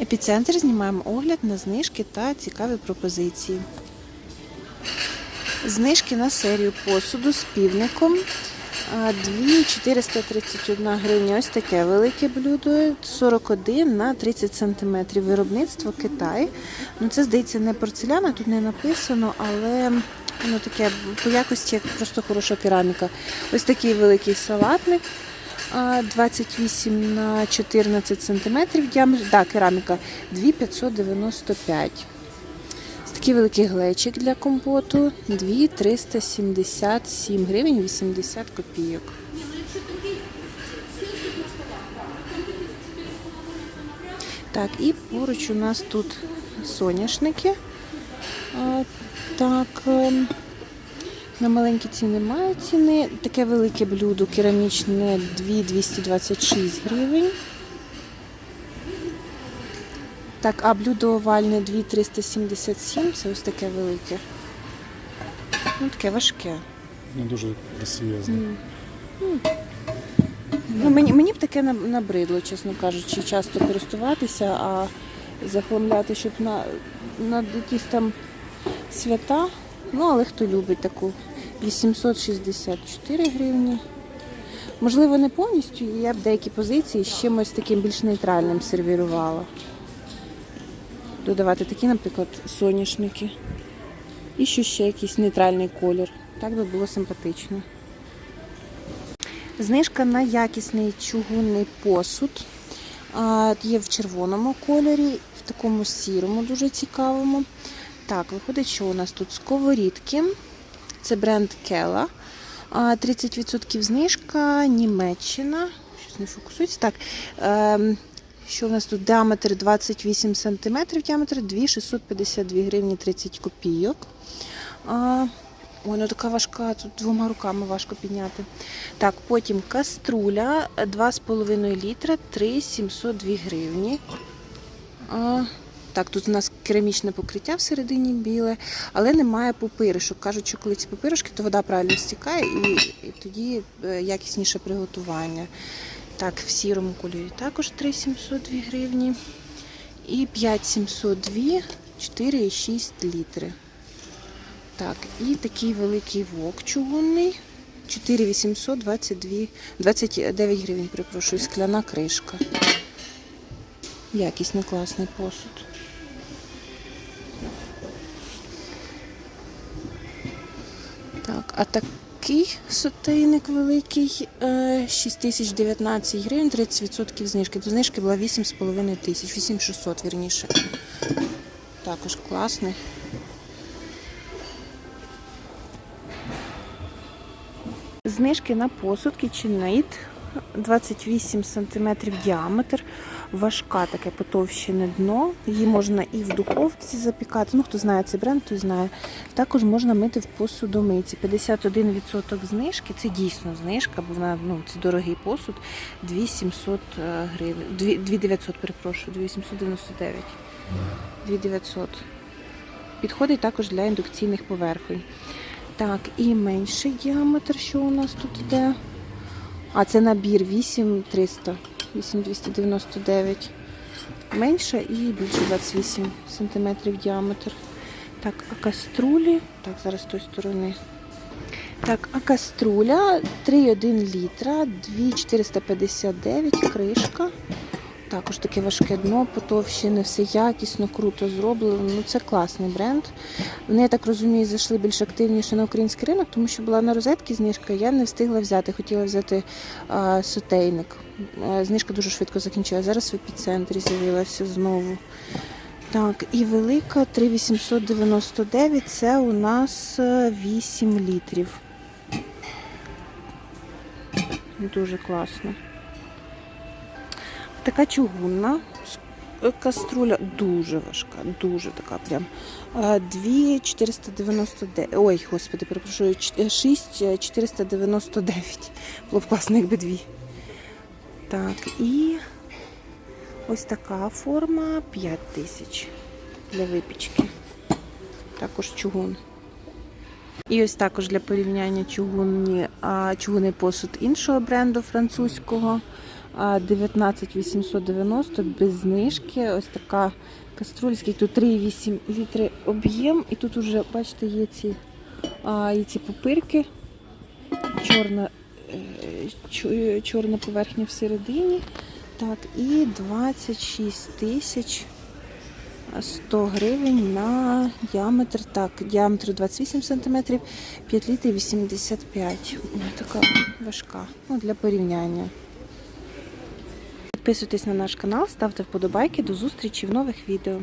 Епіцентр знімаємо огляд на знижки та цікаві пропозиції. Знижки на серію посуду з півником. 2,431 гривня. Ось таке велике блюдо. 41 на 30 см. Виробництво Китай. Ну, це здається не порцеляна, тут не написано, але воно таке по якості як просто хороша кераміка. Ось такий великий салатник. А, 28 на 14 сантиметрів діаметр. Да, кераміка 2,595. Ось такий великий глечик для компоту 2,377 гривень 80 копійок. Так, і поруч у нас тут соняшники. Так, ем, на маленькі ціни немає ціни. Таке велике блюдо керамічне 2,226 гривень. Так, а блюдо овальне 2,377, це ось таке велике. Ну, таке важке. Не дуже красивезно. Ну, мені, мені б таке набридло, чесно кажучи, часто користуватися, а захламляти, щоб на, на якісь там свята. Ну, але хто любить таку 864 гривні. Можливо, не повністю, я б деякі позиції з чимось таким більш нейтральним сервірувала. Додавати такі, наприклад, соняшники. І що ще якийсь нейтральний колір. Так би було симпатично. Знижка на якісний чугунний посуд. Є в червоному кольорі, в такому сірому, дуже цікавому. Так, виходить, що у нас тут сковорідки. Це бренд Кела. 30% знижка, Німеччина. Щось не фокусується. Так. ем, Що у нас тут? Діаметр 28 см, діаметр 2,652 гривні 30 копійок. Ой, ну така важка, тут двома руками важко підняти. Так, потім каструля 2,5 літра, 3,702 гривні. Так, тут у нас керамічне покриття всередині біле, але немає пупиришок. Кажуть, що коли ці пупиришки, то вода правильно стікає і, і тоді е, якісніше приготування. Так, в сірому кольорі також 3,702 гривні. І 5,702, 4,6 літри. Так, і такий великий вок чугунний. 4822, 29 гривень, перепрошую, скляна кришка. Якісний класний посуд. А такий сотейник великий е, 6019 гривень, 30% знижки. До знижки була 8,5 тисяч, 8600 вірніше. Також класний. Знижки на посуд KitchenAid 28 см діаметр, важка таке потовщене дно. Її можна і в духовці запікати. Ну, хто знає цей бренд, той знає. Також можна мити в посудомийці. 51% знижки. Це дійсно знижка, бо вона ну, це дорогий посуд. 2700 е, гривень. 2900, перепрошую, 2799. 2900. Підходить також для індукційних поверхонь. Так, і менший діаметр, що у нас тут йде. А, це набір 8300, 8299. Менше і більше 28 см діаметр. Так, а каструлі. Так, зараз з тої сторони. Так, а каструля 3,1 літра, 2,459 кришка. Також таке важке дно, потовщене, все якісно, круто зроблено. Ну, це класний бренд. Вони, я так розумію, зайшли більш активніше на український ринок, тому що була на розетки знижка, я не встигла взяти. Хотіла взяти а, сотейник. А, знижка дуже швидко закінчилася. Зараз в епіцентрі з'явилася знову. Так, і велика 3,899 це у нас е, 8 літрів. Дуже класно. Така чугунна каструля дуже важка, дуже така прям. Е, 2,499. Ой, господи, перепрошую, 6,499. Було б класно, якби дві. Так, і ось така форма 5 тисяч для випічки. Також чугун. І ось також для порівняння чугунні, чугунний посуд іншого бренду французького. А, 19 890 без знижки. Ось така каструль, скільки тут 3,8 літри об'єм. І тут уже, бачите, є ці, а, є ці пупирки. Чорна, е, чорна поверхня всередині. Так, і 26 тисяч 100 гривень на діаметр. Так, діаметр 28 см, 5 літрів 85. Ой, Така важка. Ну, для порівняння. Підписуйтесь на наш канал, ставте вподобайки. До зустрічі в нових відео.